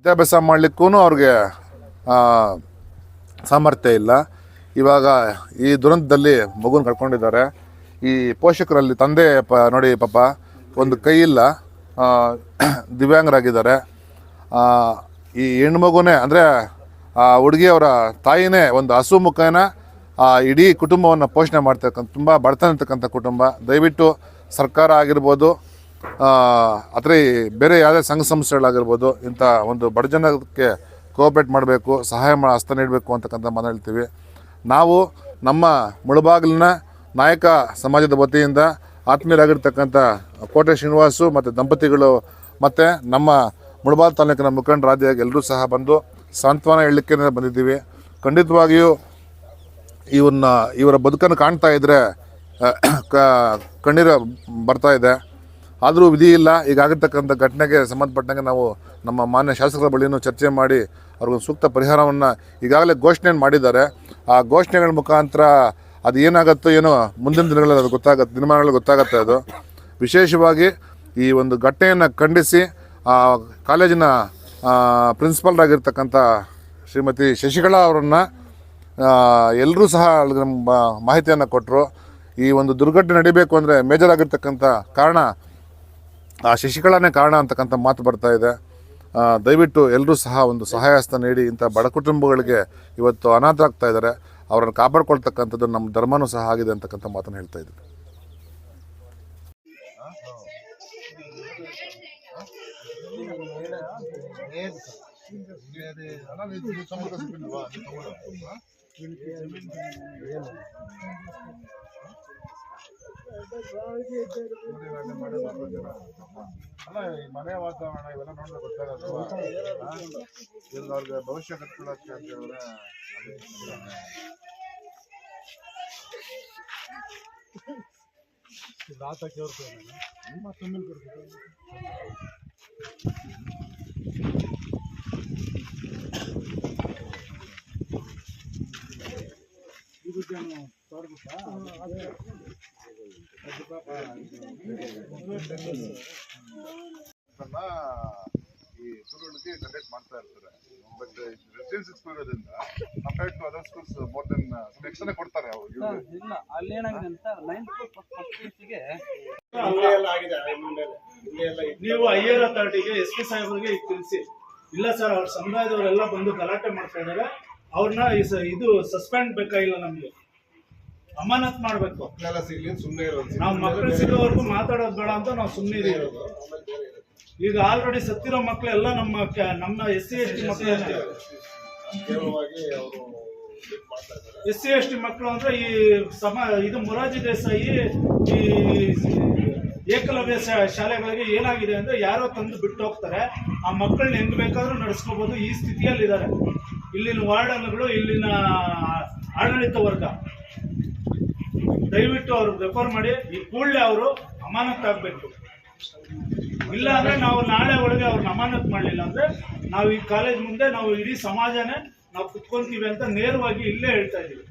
ವಿದ್ಯಾಭ್ಯಾಸ ಮಾಡಲಿಕ್ಕೂ ಅವ್ರಿಗೆ ಸಾಮರ್ಥ್ಯ ಇಲ್ಲ. ಇವಾಗ ಈ ದುರಂತದಲ್ಲಿ ಮಗುನ ಕಳ್ಕೊಂಡಿದ್ದಾರೆ. ಈ ಪೋಷಕರಲ್ಲಿ ತಂದೆ ಪ, ನೋಡಿ ಪಾಪ, ಒಂದು ಕೈ ಇಲ್ಲ. ದಿವ್ಯಾಂಗರಾಗಿದ್ದಾರೆ. ಈ ಹೆಣ್ಮಗುನೇ ಅಂದರೆ, ಆ ಹುಡುಗಿಯವರ ತಾಯಿನೇ ಒಂದು ಹಸು ಮುಖನ, ಆ, ಇಡೀ ಕುಟುಂಬವನ್ನು ಪೋಷಣೆ ಮಾಡ್ತಕ್ಕಂಥ, ತುಂಬ ಬಡತನ ಇರ್ತಕ್ಕಂಥ ಕುಟುಂಬ. ದಯವಿಟ್ಟು ಸರ್ಕಾರ ಆಗಿರ್ಬೋದು ಅಥವಾ ಬೇರೆ ಯಾವುದೇ ಸಂಘ ಸಂಸ್ಥೆಗಳಾಗಿರ್ಬೋದು ಇಂಥ ಒಂದು ಬಡ ಜನಕ್ಕೆ ಕೋಆಪ್ರೇಟ್ ಮಾಡಬೇಕು, ಸಹಾಯ ಮಾ ಹಸ್ತ ನೀಡಬೇಕು ಅಂತಕ್ಕಂಥ ಮಾತು ಹೇಳ್ತೀವಿ. ನಾವು ನಮ್ಮ ಮುಳಬಾಗಿಲಿನ ನಾಯಕ ಸಮಾಜದ ವತಿಯಿಂದ ಆತ್ಮೀಯರಾಗಿರ್ತಕ್ಕಂಥ ಕೋಟೆ ಶ್ರೀನಿವಾಸು ಮತ್ತು ದಂಪತಿಗಳು ಮತ್ತು ನಮ್ಮ ಮುಳಬಾಲ್ ತಾಲೂಕಿನ ಮುಖಂಡರಾದಿಯಾಗಿ ಎಲ್ಲರೂ ಸಹ ಬಂದು ಸಾಂತ್ವನ ಹೇಳಲಿಕ್ಕೆ ಬಂದಿದ್ದೀವಿ. ಖಂಡಿತವಾಗಿಯೂ ಇವನ್ನ, ಇವರ ಬದುಕನ್ನು ಕಾಣ್ತಾ ಇದ್ದರೆ ಕಣ್ಣೀರು ಬರ್ತಾ ಇದೆ. ಆದರೂ ವಿಧಿ ಇಲ್ಲ. ಈಗ ಆಗಿರ್ತಕ್ಕಂಥ ಘಟನೆಗೆ ಸಂಬಂಧಪಟ್ಟಂಗೆ ನಾವು ನಮ್ಮ ಮಾನ್ಯ ಶಾಸಕರ ಬಳಿಯೂ ಚರ್ಚೆ ಮಾಡಿ ಅವ್ರಿಗೊಂದು ಸೂಕ್ತ ಪರಿಹಾರವನ್ನು ಈಗಾಗಲೇ ಘೋಷಣೆಯನ್ನು ಮಾಡಿದ್ದಾರೆ. ಆ ಘೋಷಣೆಗಳ ಮುಖಾಂತರ ಅದು ಏನಾಗುತ್ತೋ ಏನೋ ಮುಂದಿನ ದಿನಗಳಲ್ಲಿ ಅದು ಗೊತ್ತಾಗತ್ತೆ, ದಿನಮಾನಗಳಲ್ಲಿ ಗೊತ್ತಾಗುತ್ತೆ ಅದು. ವಿಶೇಷವಾಗಿ ಈ ಒಂದು ಘಟನೆಯನ್ನು ಖಂಡಿಸಿ ಆ ಕಾಲೇಜಿನ ಪ್ರಿನ್ಸಿಪಾಲ್ರಾಗಿರ್ತಕ್ಕಂಥ ಶ್ರೀಮತಿ ಶಶಿಕಲಾ ಅವರನ್ನು ಎಲ್ಲರೂ ಸಹ ಮಾಹಿತಿಯನ್ನು ಕೊಟ್ಟರು ಈ ಒಂದು ದುರ್ಘಟನೆ ನಡಿಬೇಕು ಅಂದರೆ ಮೇಜರ್ ಆಗಿರ್ತಕ್ಕಂಥ ಕಾರಣ ಆ ಶಶಿಕಲಾನೇ ಕಾರಣ ಅಂತಕ್ಕಂಥ ಮಾತು ಬರ್ತಾ ಇದೆ. ದಯವಿಟ್ಟು ಎಲ್ಲರೂ ಸಹ ಒಂದು ಸಹಾಯ ಹಸ್ತ ನೀಡಿ ಇಂಥ ಬಡ ಕುಟುಂಬಗಳಿಗೆ ಇವತ್ತು ಅನಾಥರಾಗ್ತಾ ಇದ್ದಾರೆ. ಅವರನ್ನು ಕಾಪಾಡ್ಕೊಳ್ತಕ್ಕಂಥದ್ದು ನಮ್ಮ ಧರ್ಮನೂ ಸಹ ಆಗಿದೆ ಅಂತಕ್ಕಂಥ ಮಾತನ್ನು ಹೇಳ್ತಾ ಇದ್ದೀವಿ ಅಲ್ಲ ಈ ಮನೆ ವಾತಾವರಣ ಇವೆಲ್ಲ ನೋಡಿದ್ರೆ ಗೊತ್ತಾಗಲ್ವಾ ಇಲ್ಲಿ ಅವ್ರಿಗೆ ಭವಿಷ್ಯ ಕಟ್ಕೊಳ್ಳೋಕೆ ಅಂತ ಹೇಳಿದ್ರೆ ಅದನ್ನ ಈ ಸ್ಕೂಲ್ಗಳಿಗೆ ಕಂಡಕ್ಟ್ ಮಾಡ್ತಾ ಇರ್ತಾರೆ ಬಟ್ ರೆಸಿಡೆನ್ಸಿ ಸ್ಕೂಲ್ ಇರೋದ್ರಿಂದ to other schools more than ಎಕ್ಸ್ಟ್ರಾನೇ ಕೊಡ್ತಾರೆ ಅವ್ರು. ಇಲ್ಲ ಅಲ್ಲಿ ಏನಾಗಿದೆ ಅಂತ ನೈನ್ತ್ ಫಸ್ಟ್ಗೆ ನೀವು ಐಯರ್ ಅಥಾರಿಟಿಗೆ ಎಸ್ ಪಿ ಸಾಹೇಬರಿಗೆ ತಿಳಿಸಿ ಇಲ್ಲ ಸರ್, ಅವ್ರ ಸಮುದಾಯದವರೆಲ್ಲ ಬಂದು ಗಲಾಟೆ ಮಾಡ್ತಾ ಇದಾರೆ ಅವ್ರನ್ನ ಈ ಸ- ಇದು ಸಸ್ಪೆಂಡ್ ಬೇಕಾಗಿಲ್ಲ ನಮ್ಗೆ? ಅಮಾನತ್ ಮಾಡ್ಬೇಕು. ನಾವು ಮಕ್ಕಳು ಸಿಗೋವರೆಗೂ ಮಾತಾಡೋದು ಬೇಡ ಅಂತ ನಾವು ಸುಮ್ಮನೆ ಇರೋದು. ಈಗ ಆಲ್ರೆಡಿ ಸತ್ತಿರೋ ಮಕ್ಕಳೆಲ್ಲ ನಮ್ಮ ನಮ್ಮ ಎಸ್ ಸಿ ಎಸ್ ಟಿ ಮಕ್ಕಳು ಎಸ್ ಸಿ ಎಸ್ ಟಿ ಮಕ್ಕಳು ಅಂದ್ರೆ ಈ ಸಮ ಇದು ಮೊರಾರ್ಜಿ ದೇಸಾಯಿ ಈ ಏಕಲವ್ಯ ಶಾಲೆಗಳಿಗೆ ಏನಾಗಿದೆ ಅಂದ್ರೆ ಯಾರೋ ತಂದು ಬಿಟ್ಟು ಹೋಗ್ತಾರೆ. ಆ ಮಕ್ಕಳನ್ನ ಹೆಂಗ್ ಬೇಕಾದ್ರೂ ನಡೆಸ್ಕೋಬಹುದು ಈ ಸ್ಥಿತಿಯಲ್ಲಿ ಇದ್ದಾರೆ ಇಲ್ಲಿನ ವಾರ್ಡನ್ಗಳು ಇಲ್ಲಿನ ಆಡಳಿತ ವರ್ಗ. ದಯವಿಟ್ಟು ಅವರು ರೆಫರ್ ಮಾಡಿ, ಈ ಕೂಡಲೇ ಅವರು ಅಮಾನತ್ ಆಗಬೇಕು. ಇಲ್ಲ ಅಂದ್ರೆ ನಾವು ನಾಳೆ ಒಳಗೆ ಅವ್ರನ್ನ ಅಮಾನತ್ ಮಾಡಲಿಲ್ಲ ಅಂದ್ರೆ ನಾವು ಈ ಕಾಲೇಜ್ ಮುಂದೆ ನಾವು ಇಡೀ ಸಮಾಜನೇ ನಾವು ಕುತ್ಕೊಂತೀವಿ ಅಂತ ನೇರವಾಗಿ ಇಲ್ಲೇ ಹೇಳ್ತಾ ಇದೀವಿ